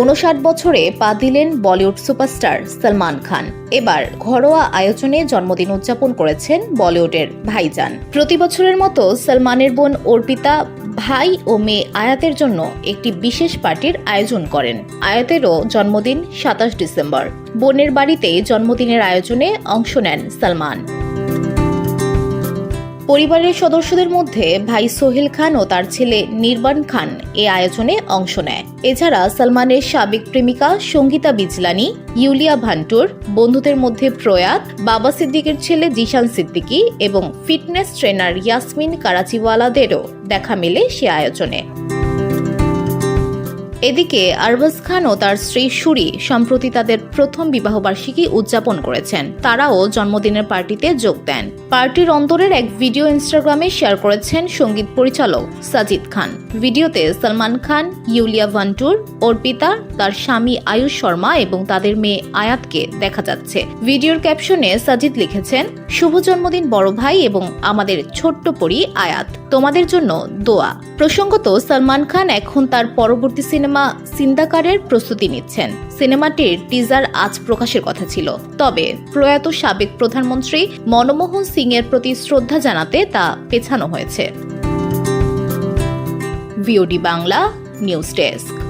উনষাট বছরে পা দিলেন বলিউড সুপারস্টার সালমান খান। এবার ঘরোয়া আয়োজনে জন্মদিন উদযাপন করেছেন বলিউডের ভাইজান। প্রতি বছরের মতো সালমানের বোন অর্পিতা ভাই ও মেয়ে আয়াতের জন্য একটি বিশেষ পার্টির আয়োজন করেন। আয়াতেরও জন্মদিন সাতাশ ডিসেম্বর। বোনের বাড়িতে জন্মদিনের আয়োজনে অংশ নেন সালমান। পরিবারের সদস্যদের মধ্যে ভাই সোহেল খান ও তার ছেলে নির্বাণ খান এ আয়োজনে অংশ নেয়। এছাড়া সালমানের সাবেক প্রেমিকা সঙ্গীতা বিজলানি, ইউলিয়া ভান্টুর, বন্ধুদের মধ্যে প্রয়াত বাবা সিদ্দিকের ছেলে জিশান সিদ্দিকি এবং ফিটনেস ট্রেনার ইয়াসমিন কারাচিওয়ালাদেরও দেখা মেলে সে আয়োজনে। এদিকে আরবাজ খান ও তার স্ত্রী সুরি সম্প্রতি তাদের প্রথম বিবাহবার্ষিকী উদযাপন করেছেন। তারাও জন্মদিনের পার্টিতে যোগ দেন। পার্টির অন্তরের এক ভিডিও ইনস্টাগ্রামে শেয়ার করেছেন সংগীত পরিচালক সাজিদ খান। ভিডিওতে সালমান খান, ইউলিয়া ভান্টুর, অর্পিতা, তার স্বামী আয়ুষ শর্মা এবং তাদের মেয়ে আয়াতকে দেখা যাচ্ছে। ভিডিওর ক্যাপশনে সাজিদ লিখেছেন, শুভ জন্মদিন বড় ভাই এবং আমাদের ছোট্ট পরি আয়াত। তোমাদের জন্য দোয়া। প্রসঙ্গত সালমান খান এখন তার পরবর্তী সিনেমা সিন্দাকারের প্রস্তুতি নিচ্ছেন। সিনেমাটির টিজার আজ প্রকাশের কথা ছিল। তবে প্রয়াত সাবেক প্রধানমন্ত্রী মনমোহন সিং এর প্রতি শ্রদ্ধা জানাতে তা পেছানো হয়েছে। Bangla news desk